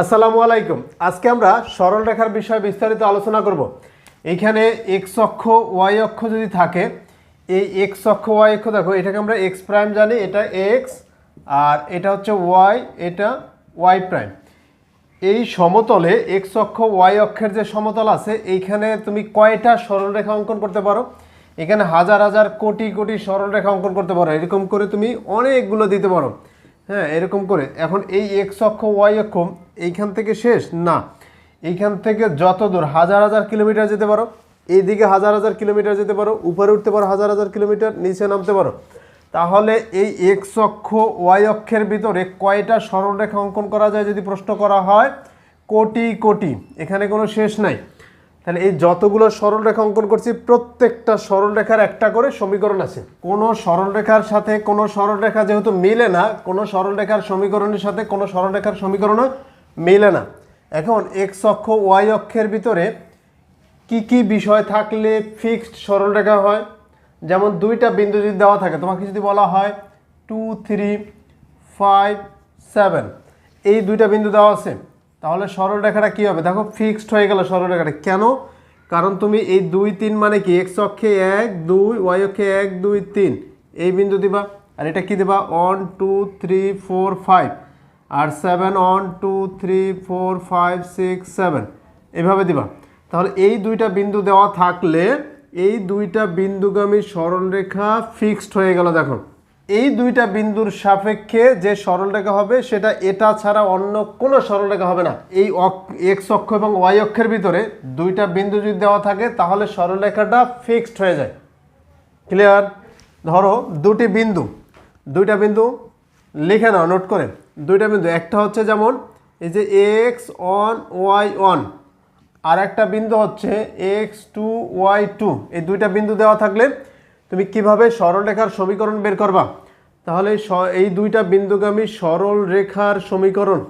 আসসালামু আলাইকুম। আজকে আমরা সরল রেখার বিষয়ে বিস্তারিত আলোচনা করব। এইখানে এক্স অক্ষ ওয়াই অক্ষ যদি থাকে, এই এক্স অক্ষ ওয়াই অক্ষ, দেখো, এটাকে আমরা এক্স প্রাইম জানি, এটা এক্স আর এটা হচ্ছে ওয়াই এটা ওয়াই প্রাইম এই সমতলে এক্স অক্ষ ওয়াই অক্ষের যে সমতল আছে, এইখানে তুমি কয়টা সরলরেখা অঙ্কন করতে পারো? এখানে হাজার হাজার, কোটি কোটি সরলরেখা অঙ্কন করতে পারো। এরকম করে তুমি অনেকগুলো দিতে পারো। হ্যাঁ এরকম করে। এখন এই এক্স অক্ষ ওয়াই অক্ষ, এইখান থেকে শেষ? না। এইখান থেকে যত দূর, হাজার হাজার কিলোমিটার যেতে পারো। এইদিকে হাজার হাজার কিলোমিটার যেতে পারো। উপরে উঠতে পারো হাজার হাজার কিলোমিটার, নিচে নামতে পারো। তাহলে এই এক্স অক্ষ ওয়াই অক্ষের ভিতরে কয়টা সরলরেখা অঙ্কন করা যায় যদি প্রশ্ন করা হয়? কোটি কোটি। এখানে কোনো শেষ নাই। তাহলে এই যতগুলো সরলরেখা অঙ্কন করছি, প্রত্যেকটা সরলরেখার একটা করে সমীকরণ আছে। কোনো সরলরেখার সাথে কোনো সরলরেখা যেহেতু মিলে না, কোনো সরলরেখার সমীকরণের সাথে কোনো সরলরেখার সমীকরণও মিলে না। এখন এক্স অক্ষ ওয়াই অক্ষের ভিতরে কি কি বিষয় থাকলে ফিক্সড সরলরেখা হয়? যেমন দুইটা বিন্দু যদি দেওয়া থাকে, তোমাকে যদি বলা হয় টু থ্রি ফাইভ সেভেন এই দুইটা বিন্দু দেওয়া আছে। তাহলে সরলরেখাটা কী হবে? দেখো ফিক্সড হয়ে গেল সরলরেখাটা। কেন? কারণ তুমি এই দুই তিন মানে কি? এক্স অক্ষে এক, দুই ওয়াই অক্ষে এক, দুই, তিন। এই বিন্দু দিবা। আর এটা কি দিবা? One two three four five আর seven one two three four five six seven এভাবে দিবা। তাহলে এই দুইটা বিন্দু দেওয়া থাকলে এই দুইটা বিন্দুগামী সরলরেখা ফিক্সড হয়ে গেল, দেখো। এই দুইটা বিন্দুর সাপেক্ষে যে সরলরেখা হবে, সেটা এটা ছাড়া অন্য কোনো সরলরেখা হবে না। এই এক্স অক্ষ এবং ওয়াই অক্ষের ভিতরে দুইটা বিন্দু যদি দেওয়া থাকে, তাহলে সরলরেখাটা ফিক্সড হয়ে যায়। ক্লিয়ার ধরো দুটি বিন্দু। দুইটা বিন্দু লিখে নাও নোট করে। দুইটা বিন্দু, একটা হচ্ছে যেমন এই যে এক্স ওয়ান ওয়াই ওয়ান আর একটা বিন্দু হচ্ছে এক্স টু ওয়াই টু এই দুইটা বিন্দু দেওয়া থাকলে তুমি কীভাবে সরলরেখার সমীকরণ বের করবা? তাহলে এই দুইটা বিন্দুগামী সরল রেখার সমীকরণ।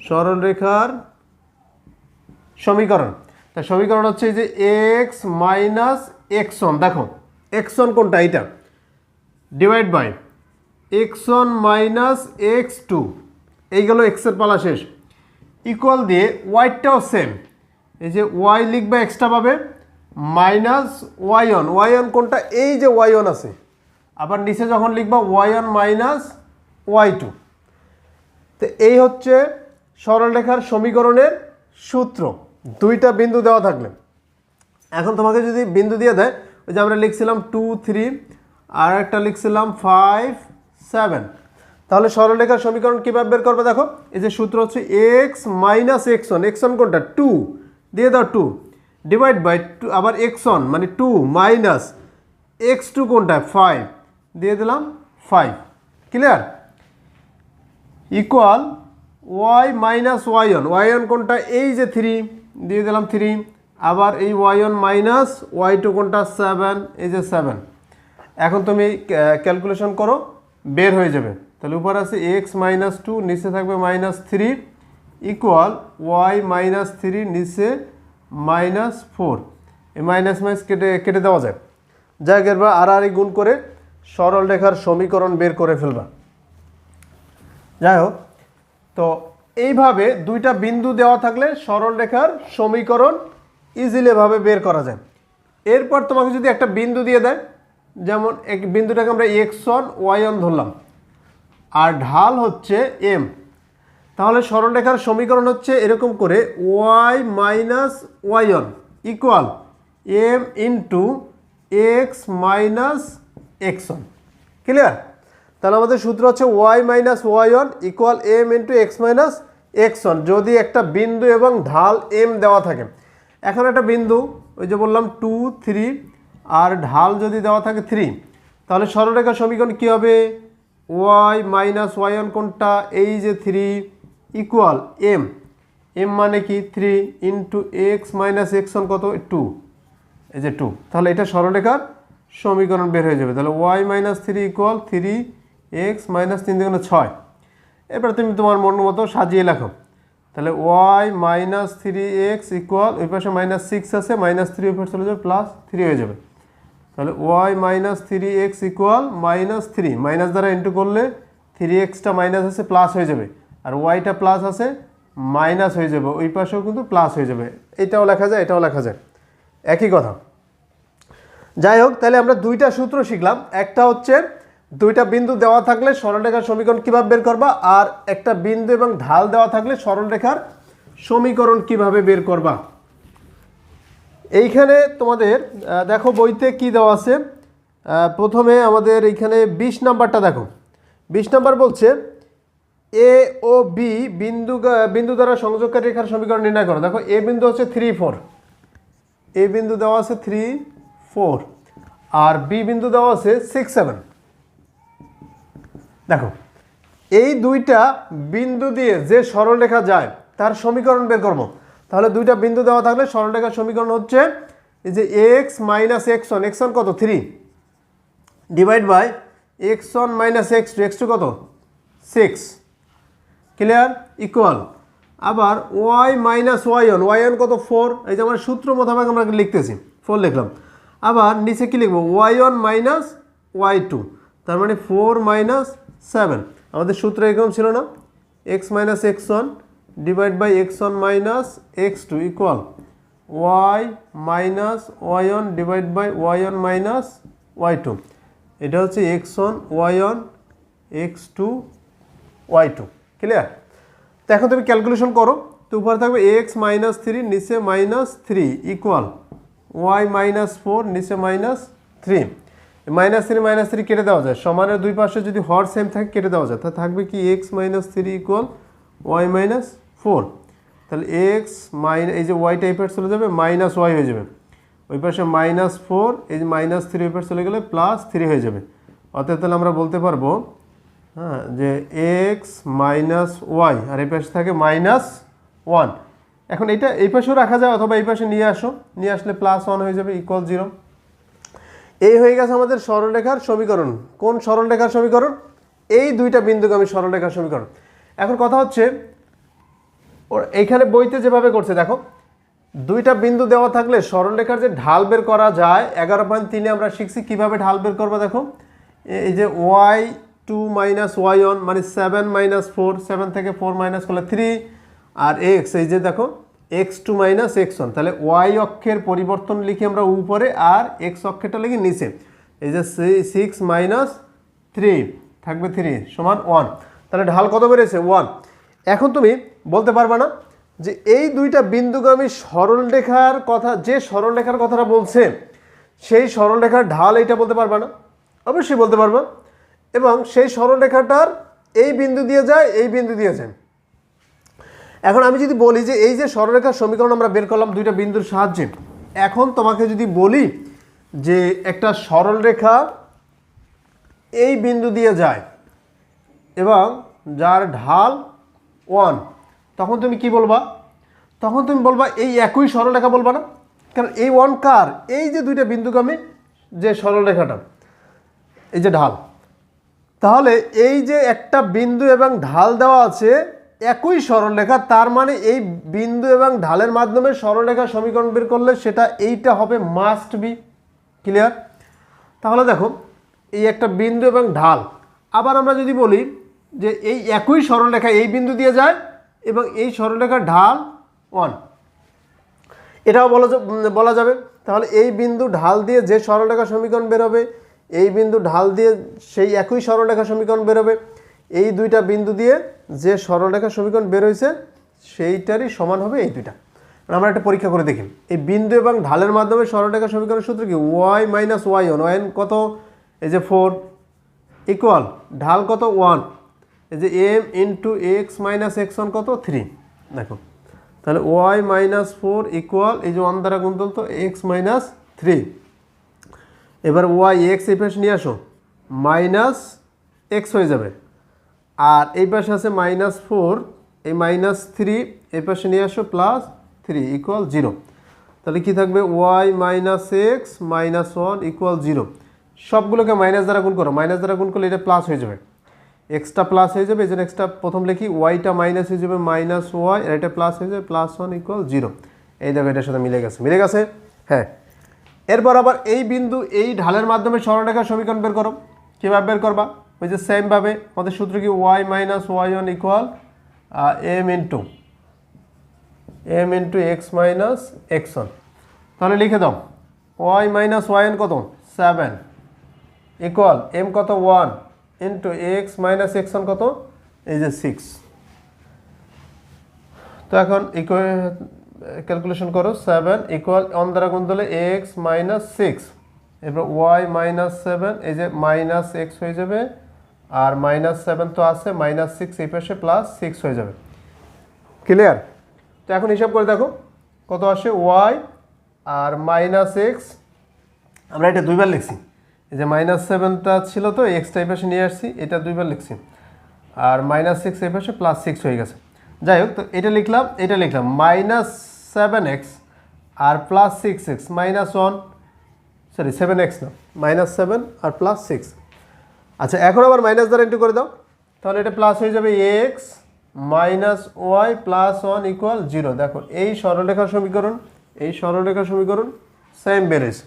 সরল রেখার সমীকরণ। তা সমীকরণ হচ্ছে এই যে এক্স মাইনাস এক্স দেখো এক্স কোনটা? এইটা। Divide by x one minus x two এইগুলো এক্সের পালা শেষ। ইকুয়াল দিয়ে ওয়াইটাও সেম এই যে ওয়াই লিখবে এক্সট্রা পাবে। Minus y on y on কোনটা? এই যে ওয়াই অন আছে। আবার নিচে যখন লিখবা y on minus y two. তো এই হচ্ছে সরলরেখার সমীকরণের সূত্র। দুইটা বিন্দু দেওয়া থাকলে। এখন তোমাকে যদি বিন্দু দিয়ে দেয়, ওই যে আমরা লিখছিলাম টু, থ্রি, আর একটা লিখছিলাম ফাইভ, সেভেন। তাহলে সরলরেখার সমীকরণ কীভাবে বের করবে দেখো? এই যে সূত্র হচ্ছে x minus x one. X one কোনটা? টু। দিয়ে দাও টু। ডিভাইড বাই টু আবার এক্স ওয়ান মানে টু মাইনাস এক্স টু কোনটা? ফাইভ দিয়ে দিলাম five clear equal y minus y one y one কোনটা? এই যে থ্রি দিয়ে দিলাম থ্রি আবার এই y one minus y two কোনটা? সেভেন এই যে সেভেন এখন তুমি ক্যালকুলেশন করো, বের হয়ে যাবে। তাহলে উপর আছে এক্স মাইনাস টু নিচে থাকবে minus three equal y minus three নিচে মাইনাস ফোর। এই মাইনাস মাইনাস কেটে কেটে দেওয়া যায়। যা গেরবা আর গুণ করে সরল রেখার সমীকরণ বের করে ফেলবা। যাই হোক, তো এইভাবে দুইটা বিন্দু দেওয়া থাকলে সরল রেখার সমীকরণ ইজিলি এভাবে বের করা যায়। এরপর তোমাকে যদি একটা বিন্দু দিয়ে দেয়, যেমন এক বিন্দুটাকে আমরা এক্স ওয়ান ওয়াই ওয়ান ধরলাম। আর ঢাল হচ্ছে এম তাহলে সরলরেখার সমীকরণ হচ্ছে এরকম করে y minus y one equal m into x minus x one clear তাহলে আমাদের সূত্র হচ্ছে y minus y one equal m into x minus x one যদি একটা বিন্দু এবং ঢাল এম দেওয়া থাকে। এখন একটা বিন্দু, ওই যে বললাম টু থ্রি আর ঢাল যদি দেওয়া থাকে থ্রি তাহলে সরলরেখা সমীকরণ কী হবে? ওয়াই মাইনাস ওয়াই ওয়ান কোনটা? এই যে থ্রি ইকুয়াল এম এম মানে কি? Three into x minus x one কত? টু এই যে টু তাহলে এটা সরলরেখার সমীকরণ বের হয়ে যাবে। তাহলে y minus three equal three x minus তিন দুগুণে ছয়। এবার তুমি তোমার মন মতো সাজিয়ে লেখো। তাহলে y minus three x equal ওই পাশে মাইনাস সিক্স আছে মাইনাস থ্রি ওই পাশে চলে যাবে প্লাস থ্রি হয়ে যাবে। তাহলে y minus three x equal minus three minus দ্বারা ইন্টু করলে থ্রি এক্সটা মাইনাস আছে প্লাস হয়ে যাবে। আর ওয়াইটা প্লাস আছে মাইনাস হয়ে যাবে, ওই পাশেও কিন্তু প্লাস হয়ে যাবে। এটাও লেখা যায়, এটাও লেখা যায়। একই কথা। যাই হোক, তাহলে আমরা দুইটা সূত্র শিখলাম। একটা হচ্ছে দুইটা বিন্দু দেওয়া থাকলে সরলরেখার সমীকরণ কীভাবে বের করবা, আর একটা বিন্দু এবং ঢাল দেওয়া থাকলে সরলরেখার সমীকরণ কীভাবে বের করবা। এইখানে তোমাদের দেখো বইতে কি দেওয়া আছে। প্রথমে আমাদের এইখানে বিশ নাম্বারটা দেখো। বিশ নাম্বার বলছে এ ও বি বিন্দু বিন্দু দ্বারা সংযোগকারী রেখার সমীকরণ নির্ণয় করো। দেখো এ বিন্দু হচ্ছে থ্রি ফোর এ বিন্দু দেওয়া আছে থ্রি ফোর আর বি বিন্দু দেওয়া আছে সিক্স সেভেন দেখো, এই দুইটা বিন্দু দিয়ে যে সরলরেখা যায়, তার সমীকরণ বের করব। তাহলে দুইটা বিন্দু দেওয়া থাকলে সরলরেখার সমীকরণ হচ্ছে, এই যে x minus x one x one কত? Three divide by x one minus x two x two কত? সিক্স ক্লিয়ার ইকুয়াল আবার y minus y one y one কত? ফোর এই যে আমার সূত্র মোতাবেক আমরা লিখতেছি। ফোর লিখলাম। আবার নিচে কী লিখব? Y one minus y two তার মানে ফোর মাইনাস সেভেন আমাদের সূত্র এরকম ছিল না? X minus x one divide by x one minus x two equal y minus y one divide by y one minus y two এটা হচ্ছে x one y one x two y two clear তো এখন তুমি calculation করো, তো উপরে থাকবে x minus three নিচে minus three equal y minus four নিচে minus three minus three minus three কেটে দেওয়া যায়। সমানের দুই পাশে যদি হর সেম থাকে, কেটে দেওয়া যায়। তা থাকবে কি x minus three equal y minus four তাহলে এক্স মাইন এই যে ওয়াই টাইপের চলে যাবে মাইনাস ওয়াই হয়ে যাবে। ওই পাশে মাইনাস ফোর এই যে মাইনাস থ্রি ওই চলে গেলে প্লাস থ্রি হয়ে যাবে। অর্থাৎ তাহলে আমরা বলতে পারব হ্যাঁ যে এক্স মাইনাস ওয়াই আর এই পাশে থাকে মাইনাস ওয়ান এখন এটা এই পাশেও রাখা যায় অথবা এই পাশে নিয়ে আসো। নিয়ে আসলে প্লাস ওয়ান হয়ে যাবে ইকুয়াল জিরো এই হয়ে গেছে আমাদের সরলরেখার সমীকরণ। কোন সরলরেখার সমীকরণ? এই দুইটা বিন্দুগামী সরলরেখার সমীকরণ। এখন কথা হচ্ছে, ওর এইখানে বইতে যেভাবে করছে, দেখো। দুইটা বিন্দু দেওয়া থাকলে সরলরেখার যে ঢাল বের করা যায়, এগারো পয়েন্ট তিনে আমরা শিখছি কীভাবে ঢাল বের করব, দেখো। এই যে y two minus y one মানে সেভেন মাইনাস ফোর সেভেন থেকে ফোর মাইনাস করলে থ্রি আর এক্স এই যে দেখো x two minus x one তাহলে ওয়াই অক্ষের পরিবর্তন লিখি আমরা উপরে, আর এক্স অক্ষেরটা লিখি নিচে। এই যে সিক্স মাইনাস থ্রি থাকবে থ্রি সমান ওয়ান তাহলে ঢাল কত বেড়েছে? ওয়ান এখন তুমি বলতে পারবে না যে এই দুইটা বিন্দুগামী সরলরেখার কথা, যে সরলরেখার কথাটা বলছে, সেই সরলরেখার ঢাল এইটা বলতে পারবে না। অবশ্যই বলতে পারবে। এবং সেই সরলরেখাটার এই বিন্দু দিয়ে যায়, এই বিন্দু দিয়ে যায়। এখন আমি যদি বলি যে এই যে সরলরেখার সমীকরণ আমরা বের করলাম দুইটা বিন্দুর সাহায্যে, এখন তোমাকে যদি বলি যে একটা সরলরেখা এই বিন্দু দিয়ে যায় এবং যার ঢাল ওয়ান, তখন তুমি কি বলবা? তখন তুমি বলবা এই একই সরলরেখা বলবা না? কারণ এই ওয়ান কার? এই যে দুইটা বিন্দুগামী যে সরলরেখাটা, এই যে ঢাল। তাহলে এই যে একটা বিন্দু এবং ঢাল দেওয়া আছে, একই সরলরেখা, তার মানে এই বিন্দু এবং ঢালের মাধ্যমে সরলরেখা সমীকরণ বের করলে সেটা এইটা হবে মাস্ট বি ক্লিয়ার তাহলে দেখো, এই একটা বিন্দু এবং ঢাল। আবার আমরা যদি বলি যে এই একই সরলরেখা এই বিন্দু দিয়ে যায় এবং এই সরলরেখার ঢাল ওয়ান এটাও বলা বলা যাবে। তাহলে এই বিন্দু ঢাল দিয়ে যে সরলরেখা সমীকরণ বেরোবে এই বিন্দু ঢাল দিয়ে সেই একই সরলরেখা সমীকরণ বেরোবে। এই দুইটা বিন্দু দিয়ে যে সরলরেখা সমীকরণ বের সেইটারই সমান হবে এই দুইটা। আমরা একটা পরীক্ষা করে দেখি। এই বিন্দু এবং ঢালের মাধ্যমে সরলরেখা সমীকরণের সূত্র কি? Y minus y one y কত? এই যে ফোর ইকুয়াল ঢাল কত? ওয়ান এই যে m into x minus x one কত? থ্রি দেখো। তাহলে ওয়াই মাইনাস ফোর ইকুয়াল এই যে ওয়ান দ্বারা গুণ তো এক্স মাইনাস থ্রি এবার ওয়াই এক্স এই পাশে নিয়ে আসো, মাইনাস এক্স হয়ে যাবে। আর এই পাশে আছে মাইনাস ফোর, এই মাইনাস থ্রি এই পাশে নিয়ে আসো প্লাস থ্রি ইকুয়াল জিরো তাহলে কি থাকবে? Y minus x minus one equal zero সবগুলোকে মাইনাস দ্বারা গুণ করো। মাইনাস দ্বারা গুণ করলে এটা প্লাস হয়ে যাবে। এক্সট্রা প্লাস হয়ে যাবে, এই জন্য এক্সট্রা প্রথম লিখি, ওয়াইটা মাইনাস হয়ে যাবে, মাইনাস ওয়াই, আর এটা প্লাস হয়ে যাবে, প্লাস ওয়ান ইকুয়াল জিরো এই দেখো এটার সাথে মিলে গেছে। মিলে গেছে? হ্যাঁ। এরপর আবার এই বিন্দু এই ঢালের মাধ্যমে সরলরেখার সমীকরণ বের করো। কীভাবে বের করবা? ওই যে সেমভাবে আমাদের সূত্র কি? Y minus y one equal m into m into x minus x one তাহলে লিখে দাও। ওয়াই মাইনাস ওয়াই এন কত? সেভেন ইকুয়াল এম কত? One into x minus x one কত? এই যে সিক্স তো এখন ক্যালকুলেশন করো সেভেন ইকুয়াল অন দ্বারা গুণ দিলে এক্স মাইনাস সিক্স এরপর ওয়াই মাইনাস সেভেন এই যে মাইনাস এক্স হয়ে যাবে, আর মাইনাস সেভেন তো আছে মাইনাস সিক্স এই পাশে প্লাস সিক্স হয়ে যাবে। ক্লিয়ার তো এখন হিসাব করে দেখো, কত আসে ওয়াই আর মাইনাস এক্স আমরা এটা দুইবার লিখছি। এই যে মাইনাস সেভেনটা ছিল তো এক্সটা এই পাশে নিয়ে আসছি, এটা দুইবার লিখছি। আর মাইনাস সিক্স এই পাশে প্লাস সিক্স হয়ে গেছে। যাই হোক, তো এটা লিখলাম এটা লিখলাম। মাইনাস সেভেন এক্স আর plus six x minus one sorry seven x না মাইনাস সেভেন আর প্লাস সিক্স আচ্ছা এখন আবার মাইনাস দ্বারা ইন্টু করে দাও। তাহলে এটা প্লাস হয়ে যাবে x minus y plus one equal zero দেখো, এই সরলরেখার সমীকরণ, এই সরলরেখার সমীকরণ সেম বেড়েছে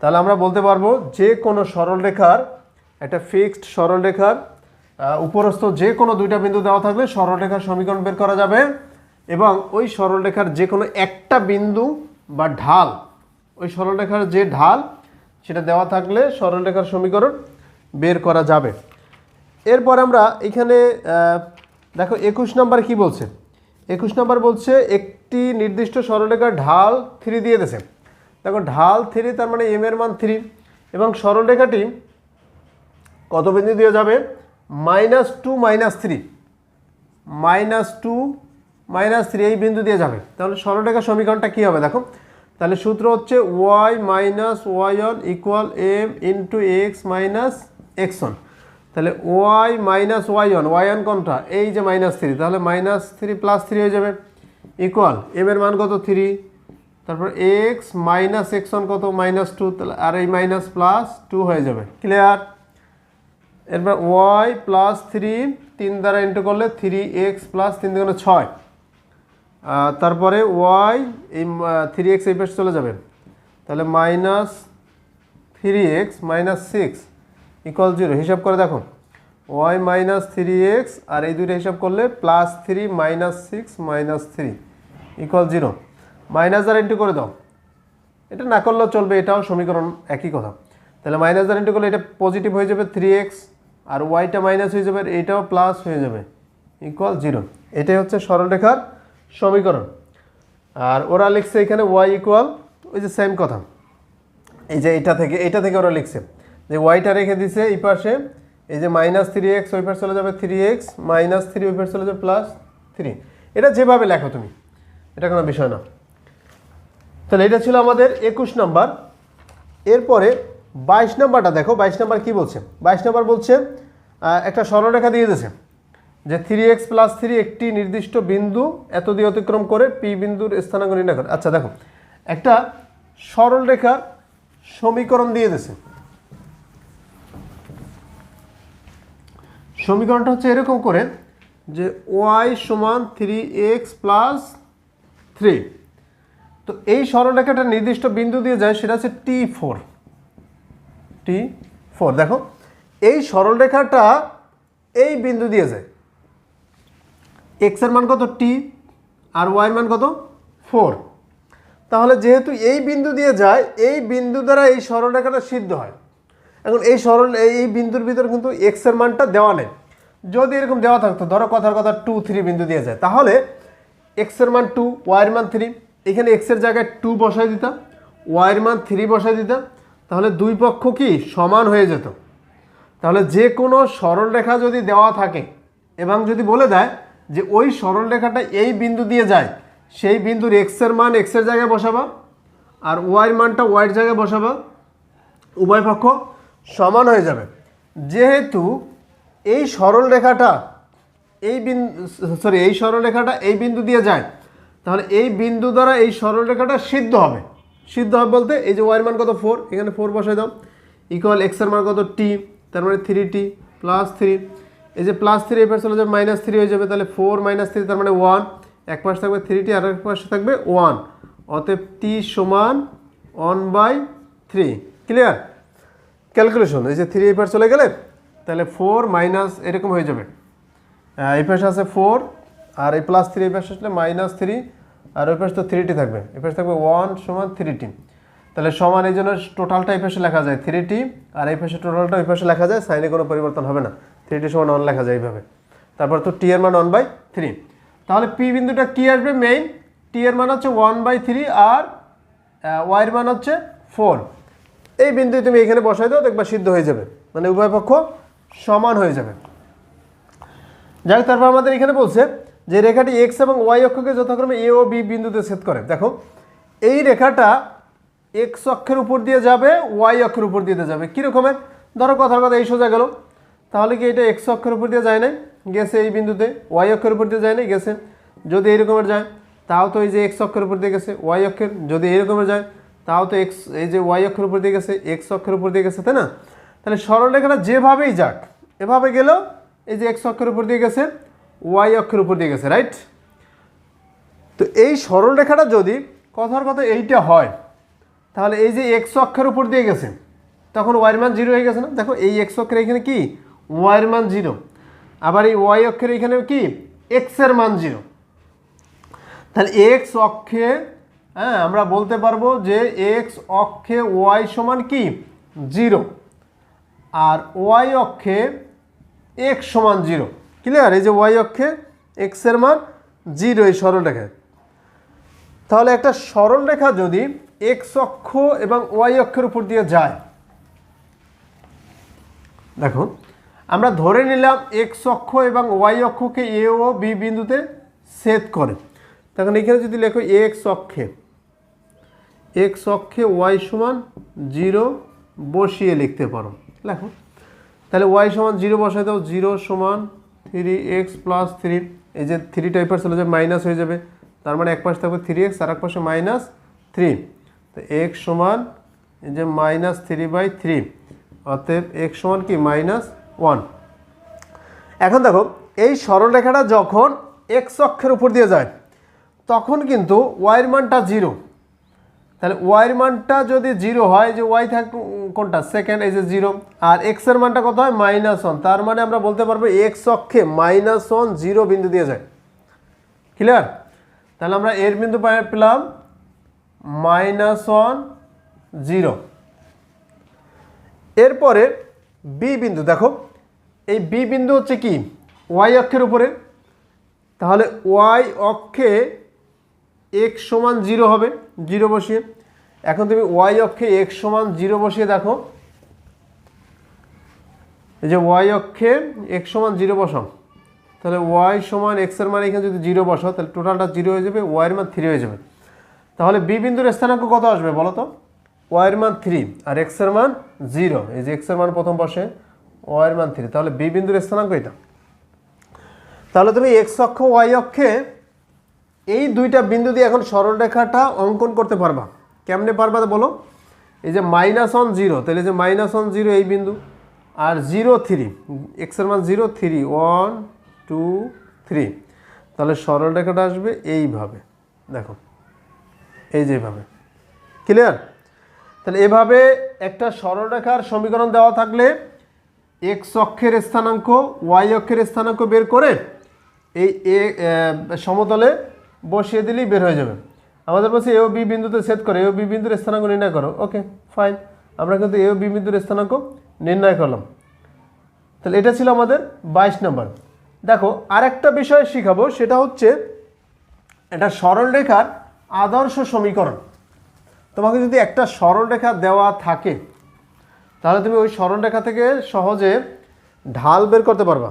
তাহলে আমরা বলতে পারব যে কোনো সরলরেখার, একটা ফিক্সড সরলরেখার উপরস্থ যে কোনো দুইটা বিন্দু দেওয়া থাকলে সরলরেখার সমীকরণ বের করা যাবে। এবং ওই সরলরেখার যে কোনো একটা বিন্দু বা ঢাল, ওই সরলরেখার যে ঢাল, সেটা দেওয়া থাকলে সরলরেখার সমীকরণ বের করা যাবে। এরপর আমরা এখানে দেখো একুশ নাম্বার কি বলছে? একুশ নাম্বার বলছে একটি নির্দিষ্ট সরলরেখার ঢাল থ্রি দিয়ে দিয়েছে। দেখো ঢাল থ্রি তার মানে এম এর মান থ্রি এবং সরলরেখাটি কত বিন্দু দিয়ে যাবে? Minus two minus three. Minus two minus three এই বিন্দু দিয়ে যাবে। তাহলে সরলরেখা সমীকরণটা কী হবে দেখো? তাহলে সূত্র হচ্ছে y minus y one equal m into x minus x one তাহলে y minus y one y one কোনটা? এই যে মাইনাস থ্রি, তাহলে মাইনাস থ্রি প্লাস থ্রি হয়ে যাবে। ইকুয়াল এম এর মান কত? থ্রি। তারপর এক্স মাইনাস এক্স ওয়ান কত? মাইনাস টু, তাহলে আর এই মাইনাস প্লাস টু হয়ে যাবে। ক্লিয়ার এরপর ওয়াই প্লাস থ্রি, তিন দ্বারা ইন্টু করলে থ্রি এক্স প্লাস তিন দুগুণে ছয়। তারপরে ওয়াই, এই থ্রি এক্স এই পাশে চলে যাবে। তাহলে minus three x minus six equal zero হিসাব করে দেখো। ওয়াই মাইনাস থ্রি এক্স আর এই দুইটা হিসাব করলে plus three minus six minus three equal zero minus আর ইন্টু করে দাও। এটা না করলেও চলবে, এটাও সমীকরণ একই কথা। তাহলে মাইনাস দ্বারা ইন্টু করলে এটা পজিটিভ হয়ে যাবে থ্রি এক্স আর ওয়াইটা মাইনাস হয়ে যাবে, আর এইটাও প্লাস হয়ে যাবে ইকুয়াল জিরো এটাই হচ্ছে সরলরেখার সমীকরণ। আর ওরা লিখছে এখানে ওয়াই ইকুয়াল ওই যে সেম কথা। এই যে এটা থেকে এটা থেকে ওরা লিখছে যে ওয়াইটা রেখে দিছে এই পাশে, এই যে মাইনাস থ্রি এক্স ওই পাশে চলে যাবে থ্রি এক্স মাইনাস থ্রি ওই পাশে চলে যাবে প্লাস থ্রি এটা যেভাবে লেখো তুমি, এটা কোনো বিষয় না। তাহলে এটা ছিল আমাদের একুশ নাম্বার। এরপরে বাইশ নাম্বারটা দেখো, বাইশ নাম্বার কি বলছে? বাইশ নাম্বার বলছে একটা সরলরেখা দিয়ে দিয়েছে। যে থ্রি এক্স প্লাস থ্রি একটি নির্দিষ্ট বিন্দু এত দিয়ে অতিক্রম করে পি বিন্দুর স্থানাঙ্ক নির্ণয় করে। আচ্ছা দেখো, একটা সরল রেখার সমীকরণ দিয়ে দিয়েছে সমীকরণটা হচ্ছে এরকম করে যে ওয়াই সমান থ্রি এক্স প্লাস থ্রি তো এই সরলরেখাটা নির্দিষ্ট বিন্দু দিয়ে যায়, সেটা হচ্ছে টি ফোর টি ফোর দেখো, এই সরলরেখাটা এই বিন্দু দিয়ে যায়। এক্সের মান কত? টি আর ওয়াই মান কত? ফোর তাহলে যেহেতু এই বিন্দু দিয়ে যায়, এই বিন্দু দ্বারা এই সরলরেখাটা সিদ্ধ হয়। এখন এই সরল, এই বিন্দুর ভিতরে কিন্তু এক্সের মানটা দেওয়া নেই। যদি এরকম দেওয়া থাকতো ধরো কথার কথা টু থ্রি বিন্দু দিয়ে যায়। তাহলে এক্সের মান টু ওয়াইয়ের মান থ্রি এখানে এক্সের জায়গায় টু বসাই দিতাম ওয়াইয়ের মান থ্রি বসাই দিতাম। তাহলে দুই পক্ষ কি? সমান হয়ে যেত। তাহলে যে কোনো সরলরেখা যদি দেওয়া থাকে, এবং যদি বলে দেয় যে ওই সরলরেখাটা এই বিন্দু দিয়ে যায়, সেই বিন্দুর এক্সের মান এক্সের জায়গায় বসাবা আর ওয়াইয়ের মানটা ওয়াইয়ের জায়গায় বসাবা, উভয় পক্ষ সমান হয়ে যাবে। যেহেতু এই সরল রেখাটা এই বিন্দু সরি এই সরল রেখাটা এই বিন্দু দিয়ে যায়, তাহলে এই বিন্দু দ্বারা এই সরল রেখাটা সিদ্ধ হবে। সিদ্ধ হবে বলতে এই যে ওয়াইয়ের মান কত ফোর এখানে ফোর বসাই দাও। ইকুয়াল এক্সের মান কত টি তার মানে থ্রি টি প্লাস থ্রি এই যে প্লাস থ্রি এবার চলে যাবে মাইনাস থ্রি হয়ে যাবে, তাহলে ফোর মাইনাস থ্রি তার মানে ওয়ান এক পাশে থাকবে থ্রি টি আর এক পাশে থাকবে ওয়ান অতএব টি সমান one by three clear calculation এই যে থ্রি পাশ চলে গেলে, তাহলে ফোর মাইনাস এরকম হয়ে যাবে। এই পাশে আছে ফোর আর এই প্লাস থ্রি পাশে আসলে মাইনাস থ্রি আর ওই পাশে তো থ্রি টি থাকবে। এই পাশে থাকবে ওয়ান সমান থ্রি টি। তাহলে সমান এই জন্য টোটালটা এই পাশে লেখা যায় থ্রি টি, আর এই পাশে টোটালটা ওই পাশে লেখা যায় সাইনে কোনো পরিবর্তন হবে না। থ্রি টি সমান ওয়ান লেখা যায় এইভাবে। তারপর তো টি এর মান ওয়ান বাই থ্রি তাহলে পি বিন্দুটা কি আসবে? মেইন টি এর মান হচ্ছে ওয়ান বাই থ্রি আর ওয়াইয়ের মান হচ্ছে ফোর এই বিন্দু তুমি এখানে বসাই দাও, দেখবা সিদ্ধ হয়ে যাবে। মানে উভয় পক্ষ সমান হয়ে যাবে। যাই তারপর আমাদের এখানে বলছে যে রেখাটি এক্স এবং ওয়াই অক্ষকে যথাক্রমে এ ও বি বিন্দুতে ছেদ করে। দেখো, এই রেখাটা এক্স অক্ষের উপর দিয়ে যাবে ওয়াই অক্ষের উপর দিয়ে যাবে। কীরকমের ধরো কথার কথা এই সোজা গেল। তাহলে কি এটা এক্স অক্ষের উপর দিয়ে যায় নাই? গেছে এই বিন্দুতে ওয়াই অক্ষের উপর দিয়ে যায় নাই? গেছে। যদি এইরকমের যায়, তাও তো এই যে এক্স অক্ষের উপর দিয়ে গেছে ওয়াই অক্ষের। যদি এইরকমের যায়, তাও তো এক্স এই যে ওয়াই অক্ষের উপর দিয়ে গেছে এক্স অক্ষের উপর দিয়ে গেছে, তাই না? তাহলে সরলরেখাটা যেভাবেই যাক, এভাবে গেলেও এই যে এক্স অক্ষের উপর দিয়ে গেছে ওয়াই অক্ষের উপর দিয়ে গেছে রাইট তো এই সরলরেখাটা যদি কথার কথা এইটা হয়, তাহলে এই যে এক্স অক্ষের উপর দিয়ে গেছে, তখন ওয়াইয়ের মান জিরো হয়ে গেছে না? দেখো এই এক্স অক্ষের এখানে কি? ওয়াইয়ের মান জিরো আবার এই ওয়াই অক্ষের এখানে কি? এক্সের মান জিরো তাহলে এক্স অক্ষে হ্যাঁ আমরা বলতে পারব যে এক্স অক্ষে ওয়াই সমান কি? জিরো আর ওয়াই অক্ষে এক্স সমান জিরো ক্লিয়ার এই যে ওয়াই অক্ষে এক্সের মান জিরো এই সরলরেখায় তাহলে একটা সরলরেখা যদি এক্স অক্ষ এবং ওয়াই অক্ষের উপর দিয়ে যায়, দেখুন আমরা ধরে নিলাম এক্স অক্ষ এবং ওয়াই অক্ষকে এ ও বি বিন্দুতে ছেদ করে। তখন এখানে যদি লেখো এক্স অক্ষে এক্স অক্ষে ওয়াই সমান জিরো বসিয়ে লিখতে পারো। লেখো। তাহলে ওয়াই সমান জিরো বসাই দাও, জিরো সমান থ্রি এক্স প্লাস থ্রি এই যে থ্রি টাইপের চলে যাবে মাইনাস হয়ে যাবে, তার মানে এক পাশে থাকবে থ্রি এক্স আর এক পাশে মাইনাস থ্রি তো এক্স সমান এই যে মাইনাস থ্রি বাই থ্রি অতএব এক্স সমান কি? মাইনাস ওয়ান এখন দেখো, এই সরলরেখাটা যখন এক্স অক্ষের উপর দিয়ে যায়, তখন কিন্তু ওয়াইয়ের মানটা জিরো তাহলে ওয়াইয়ের মানটা যদি জিরো হয়, যে ওয়াই থাক কোনটা? সেকেন্ড এই যে জিরো আর এক্সের মানটা কত হয়? মাইনাস ওয়ান তার মানে আমরা বলতে পারব এক্স অক্ষে মাইনাস ওয়ান জিরো বিন্দু দিয়ে যায়। ক্লিয়ার তাহলে আমরা এর বিন্দু পেলাম মাইনাস ওয়ান জিরো এরপরে বি বিন্দু, দেখো। এই বি বিন্দু হচ্ছে কি? ওয়াই অক্ষের উপরে। তাহলে ওয়াই অক্ষে এক্স সমান জিরো হবে জিরো বসিয়ে। এখন তুমি ওয়াই অক্ষে এক্স সমান জিরো বসিয়ে দেখো। এই যে ওয়াই অক্ষে এক্স সমান জিরো বসাও। তাহলে ওয়াই সমান এক্সের মান এখানে যদি জিরো বসাও, তাহলে টোটালটা জিরো হয়ে যাবে ওয়াইয়ের মান থ্রি হয়ে যাবে। তাহলে বি বিন্দুর স্থানাঙ্ক কত আসবে বলো তো? ওয়াইয়ের মান থ্রি আর এক্সের মান জিরো এই যে এক্সের মান প্রথম বসে। ওয়াইয়ের মান থ্রি তাহলে বি বিন্দুর স্থানাঙ্ক এটা। তাহলে তুমি এক্স অক্ষ, ওয়াই অক্ষে এই দুইটা বিন্দু দিয়ে এখন সরলরেখাটা অঙ্কন করতে পারবা। কেমনে পারবা বলো? এই যে মাইনাস ওয়ান জিরো তাহলে যে মাইনাস ওয়ান জিরো এই বিন্দু, আর জিরো থ্রি এক্সের মান zero three one two three তাহলে সরলরেখাটা আসবে এইভাবে। দেখো, এই যে এইভাবে। ক্লিয়ার তাহলে এভাবে একটা সরলরেখার সমীকরণ দেওয়া থাকলে এক্স অক্ষের স্থানাঙ্ক ওয়াই অক্ষের স্থানাঙ্ক বের করে এই এ, সমতলে বসিয়ে দিলেই বের হয়ে যাবে। আমাদের বলছে এও বি বিন্দুতে সেট করে এও বি বিন্দুর স্থানাঙ্ক নির্ণয় করো। Okay, fine. আমরা কিন্তু এও বি বিন্দুর স্থানাঙ্ক নির্ণয় করলাম। তাহলে এটা ছিল আমাদের বাইশ নম্বর। দেখো, আরেকটা বিষয় শিখাবো, সেটা হচ্ছে এটা সরলরেখার আদর্শ সমীকরণ। তোমাকে যদি একটা সরলরেখা দেওয়া থাকে তাহলে তুমি ওই সরলরেখা থেকে সহজে ঢাল বের করতে পারবা।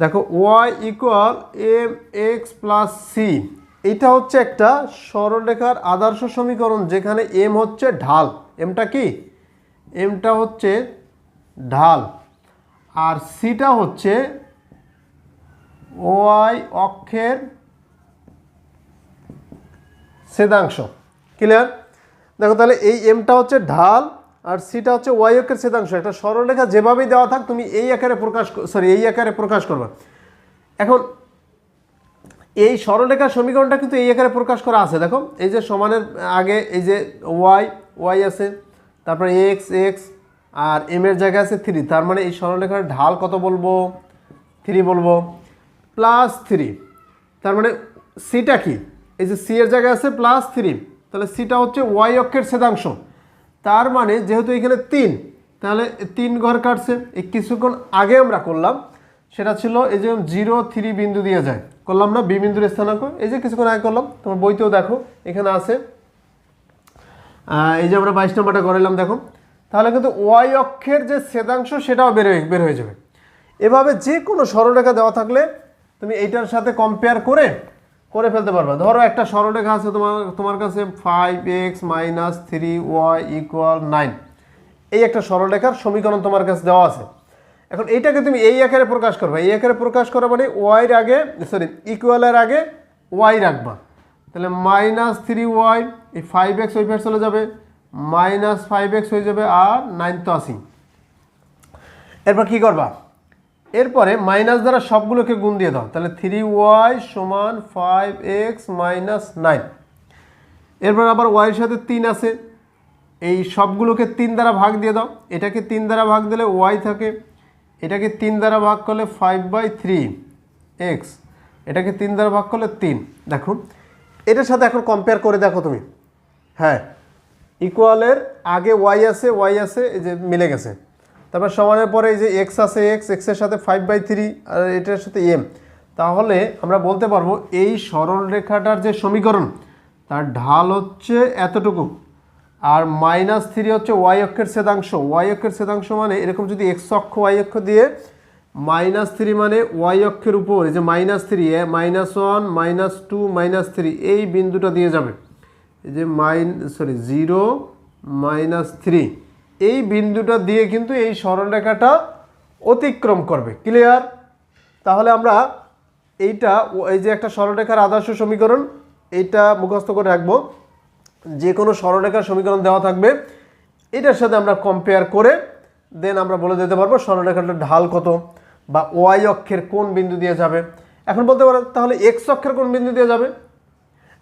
দেখো y equal m x plus c এটা হচ্ছে একটা সরলরেখার আদর্শ সমীকরণ যেখানে এম হচ্ছে ঢাল। এমটা কি? এমটা হচ্ছে ঢাল। আর সিটা হচ্ছে ওয়াই অক্ষের ছেদাংশ। ক্লিয়ার দেখো, তাহলে এই এমটা হচ্ছে ঢাল আর সিটা হচ্ছে ওয়াই অক্ষের ছেদাংশ। একটা সরলরেখা যেভাবেই দেওয়া থাক, তুমি এই আকারে প্রকাশ সরি এই আকারে প্রকাশ করবা। এখন, এই সরলরেখার সমীকরণটা কিন্তু এই আকারে প্রকাশ করা আছে। দেখো, এই যে সমানের আগে এই যে ওয়াই ওয়াই আছে, তারপরে এক্স এক্স, আর এম এর জায়গায় আছে থ্রি। তার মানে এই সরলরেখার ঢাল কত বলব? থ্রি বলব। Plus three. তার মানে সিটা কি? এই যে সি এর জায়গায় আছে প্লাস থ্রি। তাহলে সিটা হচ্ছে ওয়াই অক্ষের ছেদাংশ। তার মানে যেহেতু এখানে তিন, তাহলে তিন ঘর কাটছে। এই কিছুক্ষণ আগে আমরা করলাম, সেটা ছিল এই যে জিরো থ্রি বিন্দু দিয়ে যায়। করলাম না, বি বিন্দুর স্থানাঙ্ক। এই যে কিছুক্ষণ আগে করলাম, তোমার বইতেও দেখো, এখানে আছে। এই যে আমরা বাইশ নম্বরটা করালাম দেখো। তাহলে কিন্তু ওয়াই অক্ষের যে ছেদাংশ, সেটাও বের হয়ে বের হয়ে যাবে। এভাবে যে কোনো সরলরেখা দেওয়া থাকলে, তুমি এইটার সাথে কম্পেয়ার করে করে ফেলতে পারবা। ধরো একটা সরলরেখা আছে, তোমার তোমার কাছে five x minus three y equal nine এই একটা সরলরেখার সমীকরণ তোমার কাছে দেওয়া আছে। এখন এইটাকে তুমি এই আকারে প্রকাশ করবে। এই আকারে প্রকাশ করা মানে ওয়াইয়ের আগে সরি ইকুয়ালের আগে ওয়াই রাখবা। তাহলে মাইনাস থ্রি ওয়াই এই ফাইভ এক্স ওই পাশে চলে যাবে। মাইনাস ফাইভ এক্স হয়ে যাবে আর নাইন তো আসি এরপর কী করবা? এরপরে মাইনাস দ্বারা সবগুলোকে গুণ দিয়ে দাও। তাহলে থ্রি ওয়াই সমান ফাইভ এক্স মাইনাস নাইন এরপর আবার ওয়াইয়ের সাথে তিন আছে। এই সবগুলোকে তিন দ্বারা ভাগ দিয়ে দাও। এটাকে তিন দ্বারা ভাগ দিলে ওয়াই থাকে। এটাকে তিন দ্বারা ভাগ করলে ফাইভ বাই থ্রি এক্স এটাকে তিন দ্বারা ভাগ করলে তিন। দেখো, এটার সাথে এখন কম্পেয়ার করে দেখো তুমি। হ্যাঁ ইকুয়ালের আগে ওয়াই আছে ওয়াই আছে, এই যে মিলে গেছে। তারপর সমানের পরে এই যে এক্স আছে এক্স এক্সের সাথে ফাইভ বাই থ্রি আর এটার সাথে এম তাহলে আমরা বলতে পারব এই সরল রেখাটার যে সমীকরণ, তার ঢাল হচ্ছে এতটুকু, আর মাইনাস থ্রি হচ্ছে ওয়াই অক্ষের ছেদাংশ। ওয়াই অক্ষের ছেদাংশ মানে এরকম যদি এক্স অক্ষ ওয়াই অক্ষ দিয়ে মাইনাস থ্রি মানে ওয়াই অক্ষের উপর, এই যে minus three minus one minus two minus three এই বিন্দুটা দিয়ে যাবে। এই যে মাইন সরি জিরো মাইনাস থ্রি এই বিন্দুটা দিয়ে কিন্তু এই সরলরেখাটা অতিক্রম করবে। ক্লিয়ার তাহলে আমরা এইটা, এই যে একটা সরলরেখার আদর্শ সমীকরণ, এইটা মুখস্থ করে রাখব। যে কোনো সরলরেখার সমীকরণ দেওয়া থাকবে। এটার সাথে আমরা কম্পেয়ার করে দেন আমরা বলে দিতে পারব সরলরেখাটার ঢাল কত বা ওয়াই অক্ষের কোন বিন্দু দিয়ে যাবে। এখন বলতে পারো, তাহলে এক্স অক্ষের কোন বিন্দু দিয়ে যাবে?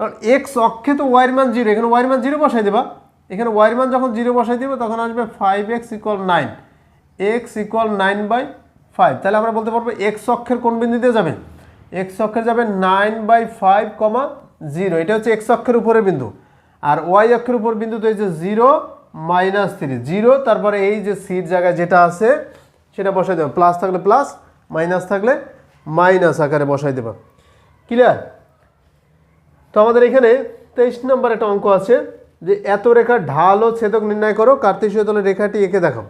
কারণ এক্স অক্ষে তো ওয়াইয়ের মান জিরো এখানে ওয়াইয়ের মান জিরো বসাই দেবা। এখানে ওয়াইয়ের মান যখন জিরো বসাই দেবে, তখন আসবে five x equal nine x equal nine by five তাহলে আমরা বলতে পারব এক্স অক্ষের কোন বিন্দু দিয়ে যাবে? এক্স অক্ষের যাবে nine by five comma zero এটা হচ্ছে এক্স অক্ষের উপরের বিন্দু। আর ওয়াই অক্ষের উপর বিন্দু তো যে জিরো মাইনাস থ্রি জিরো তারপরে এই যে সির জায়গায় যেটা আছে, সেটা বসাই দেবো। প্লাস থাকলে প্লাস মাইনাস থাকলে মাইনাস আকারে বসাই দেবা। ক্লিয়ার তো আমাদের এখানে তেইশ নম্বর একটা অঙ্ক আছে। যে এত রেখার ঢাল ও ছেদক নির্ণয় করো কার্তেশীয় তলের রেখাটি এঁকে দেখো।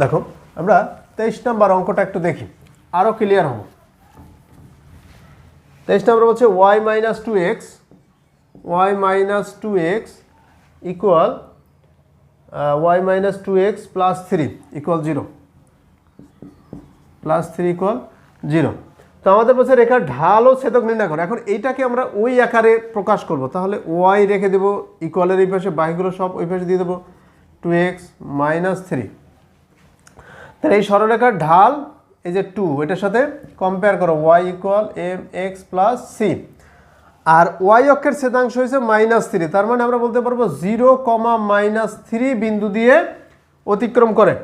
দেখো, আমরা তেইশ নম্বর অঙ্কটা একটু দেখি। আরও ক্লিয়ার হব। তেইশ নম্বর বলছে y minus two x y minus two x equal y minus two x plus three equal zero plus three equal zero তো আমাদের বলছে রেখার ঢাল ও ছেদক নির্ণয় করো। এখন এইটাকে আমরা ওই আকারে প্রকাশ করব। তাহলে ওয়াই রেখে দেবো ইকুয়ালের এই পাশে বাকিগুলো সব ওই পাশে দিয়ে দেবো। টু এক্স মাইনাস থ্রি তাহলে এই সরলরেখার ঢাল, এই যে টু এটার সাথে কম্পেয়ার করো। Y equal m x plus c আর ওয়াই অক্ষের ছেদাংশ হয়েছে মাইনাস থ্রি তার মানে আমরা বলতে পারব জিরো কমা মাইনাস থ্রি বিন্দু দিয়ে অতিক্রম করে।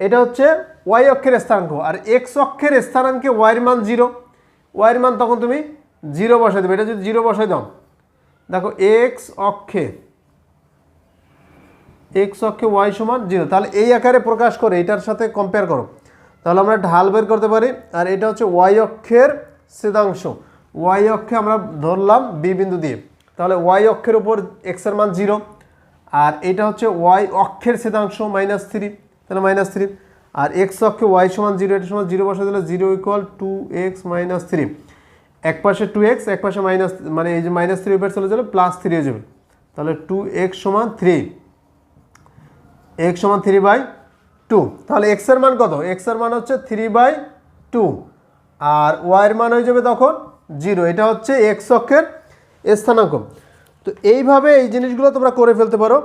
এটা হচ্ছে ওয়াই অক্ষের স্থানাঙ্ক। আর এক্স অক্ষের স্থানাঙ্কে ওয়াইয়ের মান জিরো ওয়াইয়ের মান তখন তুমি জিরো বসাই দেবে। এটা যদি জিরো বসাই দাও, দেখো এক্স অক্ষে এক্স অক্ষে ওয়াই সমান জিরো তাহলে এই আকারে প্রকাশ করে এটার সাথে কম্পেয়ার করো। তাহলে আমরা ঢাল বের করতে পারি। আর এটা হচ্ছে ওয়াই অক্ষের ছেদাংশ ওয়াই অক্ষে আমরা ধরলাম বি বিন্দু দিয়ে। তাহলে ওয়াই অক্ষের উপর এক্সের মান জিরো আর এটা হচ্ছে ওয়াই অক্ষের ছেদাংশ মাইনাস থ্রি তাহলে মাইনাস থ্রি আর এক্স অক্ষে ওয়াই সমান জিরো এটা সমান জিরো বসে দিলে zero equal two x minus three এক পাশে টু এক্স এক পাশে মাইনাস মানে এই যে মাইনাস থ্রি উপরে চলে যাবে প্লাস থ্রি হয়ে যাবে। তাহলে টু এক্স সমান থ্রি এক্স সমান থ্রি বাই টু তাহলে এক্সের মান কত? এক্সের মান হচ্ছে থ্রি বাই টু আর ওয়াইয়ের মান হয়ে যাবে তখন জিরো এটা হচ্ছে এক্স অক্ষের স্থানাঙ্ক। তো এইভাবে এই জিনিসগুলো তোমরা করে ফেলতে পারো।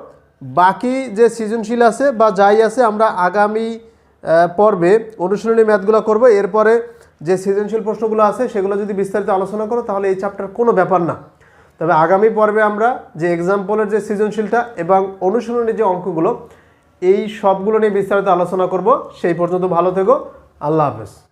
বাকি যে সৃজনশীল আছে বা যাই আছে আমরা আগামী পর্বে অনুশীলনী ম্যাথগুলো করব। এরপরে যে সৃজনশীল প্রশ্নগুলো আছে সেগুলো যদি বিস্তারিত আলোচনা করো, তাহলে এই চ্যাপ্টার কোনো ব্যাপার না। তবে আগামী পর্বে আমরা যে এক্সাম্পলের যে সৃজনশীলটা এবং অনুশীলনের যে অঙ্কগুলো, এই সবগুলো নিয়ে বিস্তারিত আলোচনা করব। সেই পর্যন্ত ভালো থেকো। আল্লাহ হাফেজ।